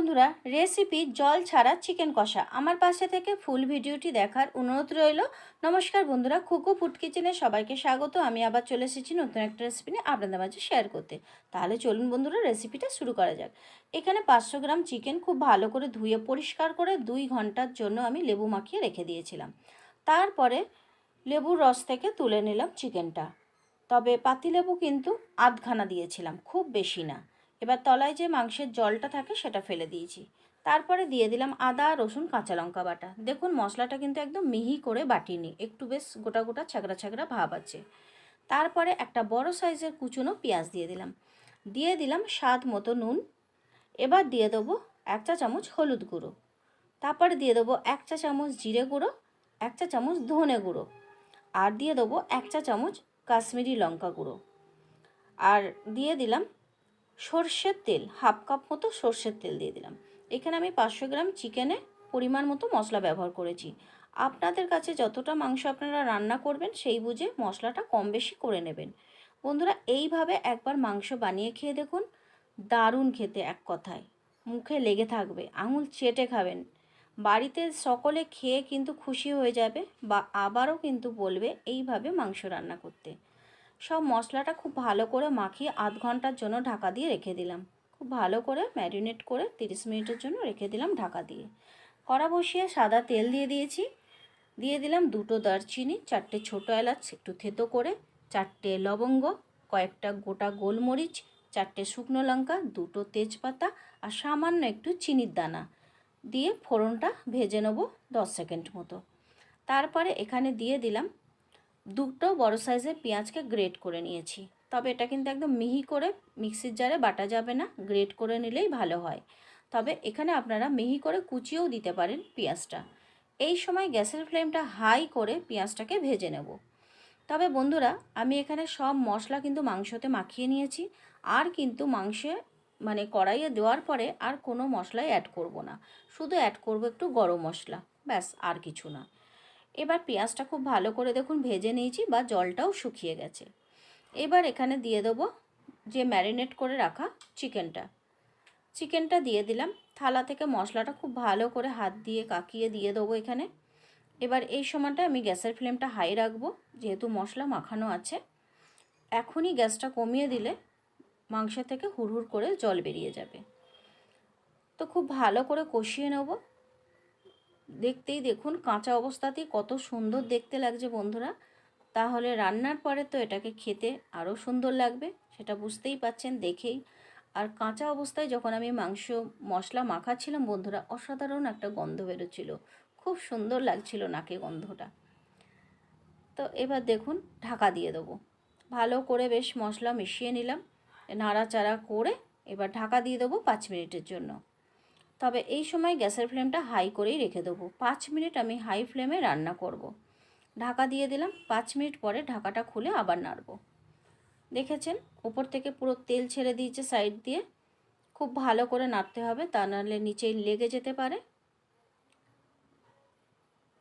বন্ধুরা রেসিপি জল ছাড়া চিকেন কষা। আমার পাশে থেকে ফুল ভিডিওটি দেখার অনুরোধ রইল। নমস্কার বন্ধুরা খুকু ফুড কিচেনে সবাইকে স্বাগত। আমি আবার চলে এসেছি নতুন একটা রেসিপি নিয়ে আপনাদের মাঝে শেয়ার করতে। তাহলে চলুন বন্ধুরা রেসিপিটা শুরু করা যাক। এখানে পাঁচশো গ্রাম চিকেন খুব ভালো করে ধুয়ে পরিষ্কার করে দুই ঘণ্টার জন্য আমি লেবু মাখিয়ে রেখে দিয়েছিলাম। তারপরে লেবুর রস থেকে তুলে নিলাম চিকেনটা তবে পাতিলেবু কিন্তু আধখানা দিয়েছিলাম, খুব বেশি না। এবার তলায় যে মাংসের জলটা থাকে সেটা ফেলে দিয়েছি। তারপরে দিয়ে দিলাম আদা, রসুন, কাঁচা লঙ্কা বাটা। দেখুন, মশলাটা কিন্তু একদম মিহি করে বাটিনি। একটু বেশ গোটা গোটা ছাগড়া ছাগড়া ভাব আছে। তারপরে একটা বড় সাইজের কুচুনো পেঁয়াজ দিয়ে দিলাম। দিয়ে দিলাম স্বাদ মতো নুন। এবার দিয়ে দেবো এক চা চামচ হলুদ গুঁড়ো। তারপরে দিয়ে দেবো এক চা চামচ জিরে গুঁড়ো, এক চা চামচ ধনে গুঁড়ো। আর দিয়ে দেবো এক চা চামচ কাশ্মীরি লঙ্কা গুঁড়ো। আর দিয়ে দিলাম সর্ষের তেল, হাফ কাপ মতো সর্ষের তেল দিয়ে দিলাম। এখানে আমি পাঁচশো গ্রাম চিকেনে পরিমাণ মতো মশলা ব্যবহার করেছি। আপনাদের কাছে যতটা মাংস আপনারা রান্না করবেন, সেই বুঝে মশলাটা কম বেশি করে নেবেন। বন্ধুরা, এইভাবে একবার মাংস বানিয়ে খেয়ে দেখুন। দারুণ খেতে এক কথায়। মুখে লেগে থাকবে, আঙুল চেটে খাবেন। বাড়িতে সকলে খেয়ে কিন্তু খুশি হয়ে যাবে বা আবারও কিন্তু বলবে, এইভাবে মাংস রান্না করতে। সব মশলাটা খুব ভালো করে মাখিয়ে আধ ঘণ্টার জন্য ঢাকা দিয়ে রেখে দিলাম। খুব ভালো করে ম্যারিনেট করে তিরিশ মিনিটের জন্য রেখে দিলাম ঢাকা দিয়ে। কড়া বসিয়ে সাদা তেল দিয়ে দিয়েছি। দিয়ে দিলাম দুটো দারচিনি, চারটে ছোটো এলাচ, একটু থেতো করে, চারটে লবঙ্গ, কয়েকটা গোটা গোলমরিচ, চারটে শুকনো লঙ্কা, দুটো তেজপাতা আর সামান্য একটু চিনির দানা দিয়ে ফোড়নটা ভেজে নেব দশ সেকেন্ড মতো। তারপরে এখানে দিয়ে দিলাম দুটো বড় সাইজের পেঁয়াজকে গ্রেট করে নিয়েছি। তবে এটা কিন্তু একদম মিহি করে মিক্সির জারে বাটা যাবে না গ্রেট করে নিলেই ভালো হয়। তবে এখানে আপনারা মিহি করে কুচিয়েও দিতে পারেন পেঁয়াজটা। এই সময় গ্যাসের ফ্লেমটা হাই করে পেঁয়াজটাকে ভেজে নেব। তবে বন্ধুরা, আমি এখানে সব মশলা কিন্তু মাংসতে মাখিয়ে নিয়েছি। আর কিন্তু মাংসে মানে কড়াইয়ে দেওয়ার পরে আর কোনো মশলাই অ্যাড করব না। শুধু অ্যাড করব একটু গরম মশলা, ব্যাস, আর কিছু না। এবার পেঁয়াজটা খুব ভালো করে দেখুন ভেজে নিয়েছি বা জলটাও শুকিয়ে গেছে। এবার এখানে দিয়ে দেবো যে ম্যারিনেট করে রাখা চিকেনটা। চিকেনটা দিয়ে দিলাম। থালা থেকে মশলাটা খুব ভালো করে হাত দিয়ে কাকিয়ে দিয়ে দেবো এখানে। এবার এই সময়টা আমি গ্যাসের ফ্লেমটা হাই রাখব, যেহেতু মশলা মাখানো আছে। এখনই গ্যাসটা কমিয়ে দিলে মাংস থেকে হুড়হুড় করে জল বেরিয়ে যাবে। তো খুব ভালো করে কষিয়ে নেব। দেখতেই দেখুন, কাঁচা অবস্থাতেই কত সুন্দর দেখতে লাগছে বন্ধুরা। তাহলে রান্নার পরে তো এটাকে খেতে আরও সুন্দর লাগবে, সেটা বুঝতেই পাচ্ছেন দেখেই। আর কাঁচা অবস্থায় যখন আমি মাংস, মশলা মাখাচ্ছিলাম বন্ধুরা, অসাধারণ একটা গন্ধ বেরোচ্ছিল। খুব সুন্দর লাগছিল নাকে গন্ধটা। তো এবার দেখুন, ঢাকা দিয়ে দেবো। ভালো করে বেশ মশলা মিশিয়ে নিলাম, নাড়াচাড়া করে এবার ঢাকা দিয়ে দেবো পাঁচ মিনিটের জন্য। তবে এই সময় গ্যাসের ফ্লেমটা হাই করেই রেখে দেবো। পাঁচ মিনিট আমি হাই ফ্লেমে রান্না করব। ঢাকা দিয়ে দিলাম, পাঁচ মিনিট পরে ঢাকাটা খুলে আবার নাড়ব। দেখেছেন? উপর থেকে পুরো তেল ছেড়ে দিয়েছে সাইড দিয়ে। খুব ভালো করে নাড়তে হবে, তা নাহলে নিচেই লেগে যেতে পারে।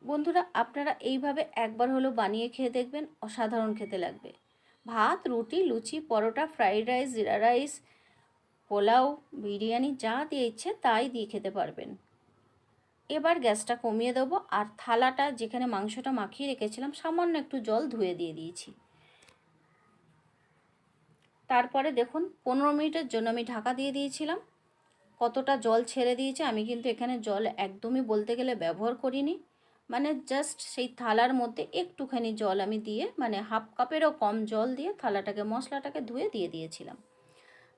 বন্ধুরা, আপনারা এইভাবে একবার হলো বানিয়ে খেয়ে দেখবেন, অসাধারণ খেতে লাগবে। ভাত, রুটি, luchi, paratha, fried rice, jeera rice pulao, biryani যা দিয়ে ইচ্ছে তাই দিয়ে খেতে পারবেন। এবার গ্যাসটা কমিয়ে দেবো আর থালাটা যেখানে মাংসটা মাখিয়ে রেখেছিলাম সামান্য একটু জল ধুয়ে দিয়ে দিয়েছি। তারপরে দেখুন পনেরো মিনিটের জন্য আমি ঢাকা দিয়ে দিয়েছিলাম। কতটা জল ছেড়ে দিয়েছে আমি কিন্তু এখানে জল একদমই বলতে গেলে ব্যবহার করিনি। মানে জাস্ট সেই থালার মধ্যে একটুখানি জল আমি দিয়ে মানে হাফ কাপেরও কম জল দিয়ে থালাটাকে, মশলাটাকে ধুয়ে দিয়ে দিয়েছিলাম।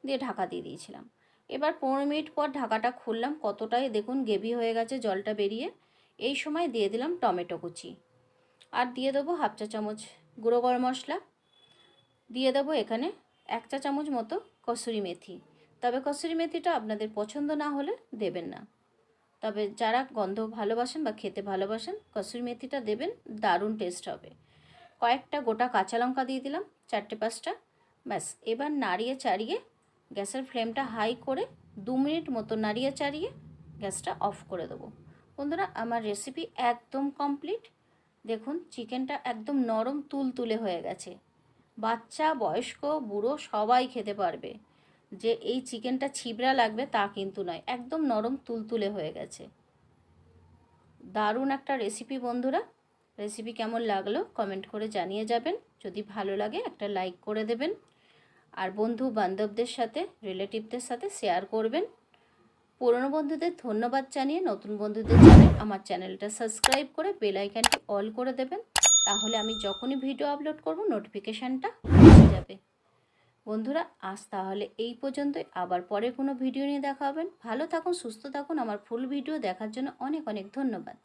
দিয়ে ঢাকা দিয়ে দিয়েছিলাম। এবার পনেরো মিনিট পর ঢাকাটা খুললাম। কতটাই দেখুন গেভি হয়ে গেছে, জলটা বেরিয়ে। এই সময় দিয়ে দিলাম টমেটো কুচি। আর দিয়ে দেবো হাফ চা চামচ গুঁড়ো গরম মশলা। দিয়ে দেবো এখানে এক চা চামচ মতো কসুরি মেথি। তবে কসুরি মেথিটা আপনাদের পছন্দ না হলে দেবেন না। তবে যারা গন্ধ ভালোবাসেন বা খেতে ভালোবাসেন, কসুরি মেথিটা দেবেন, দারুণ টেস্ট হবে। কয়েকটা গোটা কাঁচা লঙ্কা দিয়ে দিলাম, চারটে পাঁচটা। ব্যাস, এবার নাড়িয়ে চাড়িয়ে গ্যাসের ফ্লেমটা হাই করে দু মিনিট মতো নাড়িয়ে চাড়িয়ে গ্যাসটা অফ করে দেবো। বন্ধুরা, আমার রেসিপি একদম কমপ্লিট। দেখুন, চিকেনটা একদম নরম তুল তুলে হয়ে গেছে। বাচ্চা, বয়স্ক, বুড়ো সবাই খেতে পারবে। যে এই চিকেনটা ছিবড়া লাগবে তা কিন্তু নয়, একদম নরম তুলতুলে হয়ে গেছে। দারুণ একটা রেসিপি বন্ধুরা। রেসিপি কেমন লাগল কমেন্ট করে জানিয়ে যাবেন। যদি ভালো লাগে একটা লাইক করে দেবেন। আর বন্ধু বান্ধবদের সাথে রিলেটিভদের সাথে শেয়ার করবেন। পুরনো বন্ধুদের ধন্যবাদ জানিয়ে নতুন বন্ধুদের জানাই আমার চ্যানেলটা সাবস্ক্রাইব করে বেল আইকনটি অল করে দেবেন। তাহলে আমি যখনই ভিডিও আপলোড করব নোটিফিকেশানটা পৌঁছে যাবে। বন্ধুরা, আজ তাহলে এই পর্যন্তই। আবার পরে কোনো ভিডিও নিয়ে দেখা হবেন ভালো থাকুন, সুস্থ থাকুন। আমার ফুল ভিডিও দেখার জন্য অনেক অনেক ধন্যবাদ।